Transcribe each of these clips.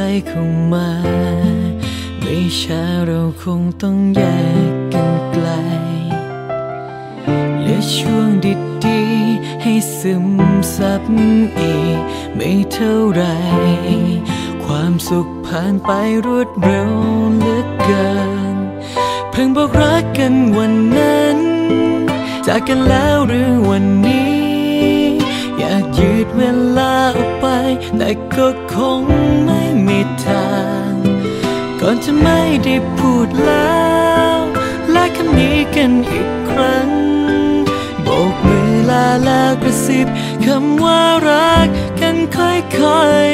ล้เข้ามา ไม่ช้าเราคงต้องแยกกันไกลเหลือช่วงดีๆ ให้ซึมซับอีก ไม่เท่าไร ความสุขผ่านไปรวดเร็วเหลือเกิน เพิ่งบอกรักกันวันนั้น จากกันแล้วหรือวันนี้ อยากยืดเวลาออกไป แต่ก็คง ทาง ก่อนจะไม่ได้พูดแล้วและคำนี้กันอีกครั้งโบกมือลาแล้วกระซิบคำว่ารักกันค่อย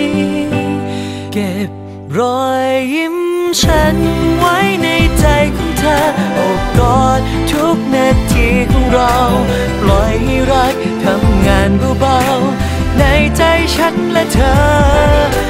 ๆ เก็บรอยยิ้มฉันไว้ในใจของเธอโอบกอดทุกนาทีของเรา ปล่อยให้รักทำงานเบาๆ ในใจฉันและเธอ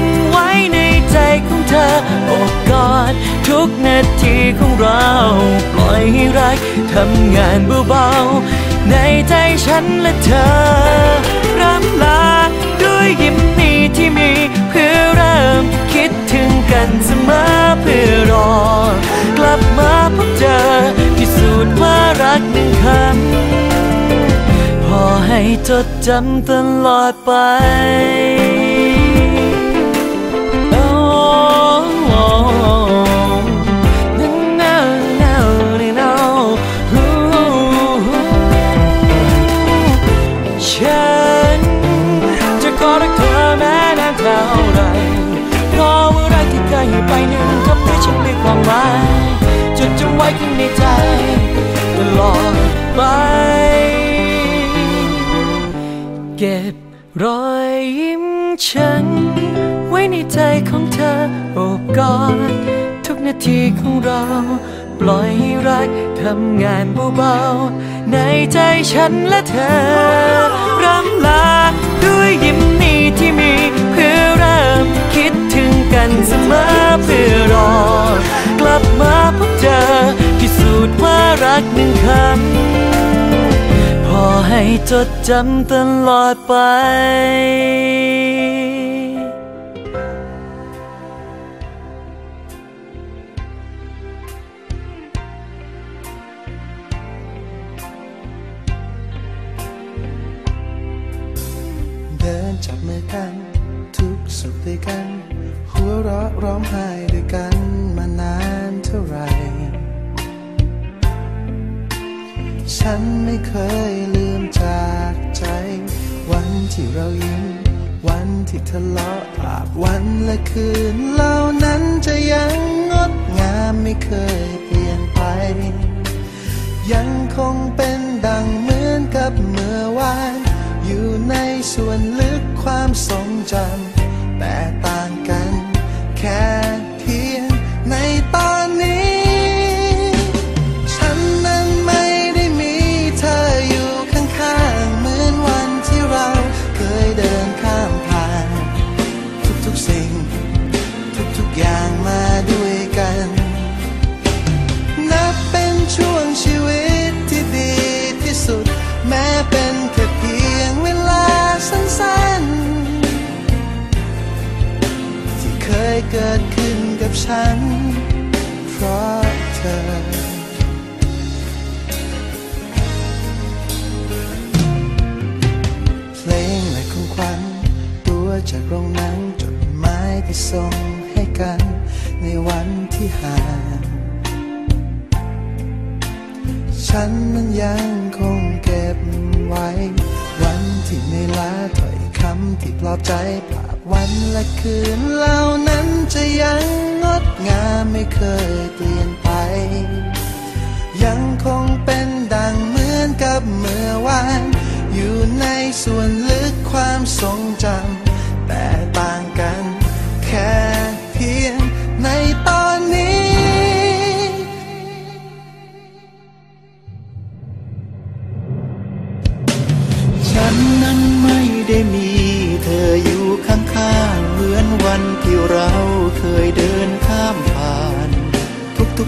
กนาทีของเรา ปล่อยให้รักทำงานเบาๆ ในใจฉันและเธอรำลาด้วยยิ้มนี้ที่มีเพื่อเริ่มคิดถึงกันเสมอเพื่อรอ กลับมาพบเจอพิสูจน์ว่ารักหนึ่งคำพอให้จดจำตลอดไป ข้างในใจตลอดไป เก็บรอยยิ้มฉัน ไว้ในใจของเธอโอบกอดทุกนาทีของเรา ปล่อยให้รักทำงานเบาๆในใจฉันและเธอ รักหนึ่งคำพอให้จดจำตลอดไปเดินจับมือกัน ทุกสุขด้วยกัน หัวเราะร้องไห้ ฉันไม่เคยลืมจากใจ วันที่เรายิ้ม วันที่ทะเลาะภาพวันและคืนเหล่านั้นจะยังงดงามไม่เคยเปลี่ยนไป ยังคงเป็นดังเหมือนกับเมื่อวาน อยู่ในส่วนลึกความทรงจำ แม้เป็นแค่เพียงเวลาสั้นๆ ที่เคยเกิดขึ้นกับฉัน เพราะเธอ เพลงและของขวัญตัวจากโรงหนังจดหมายที่ส่งให้กันในวันที่ห่าง ฉันนั้นยังคงเก็บไว้ วันที่ในลาถ้อยคำที่ปลอบใจภาพวันและคืนเหล่านั้นจะยังงดงามไม่เคยเปลี่ยนไป ยังคงเป็นดังเหมือนกับเมื่อวาน อยู่ในส่วนลึกความทรงจำแต่ต่างกัน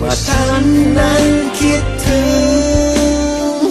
ว่าฉันนั้นคิดถึง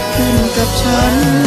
ดขึ้นกับฉัน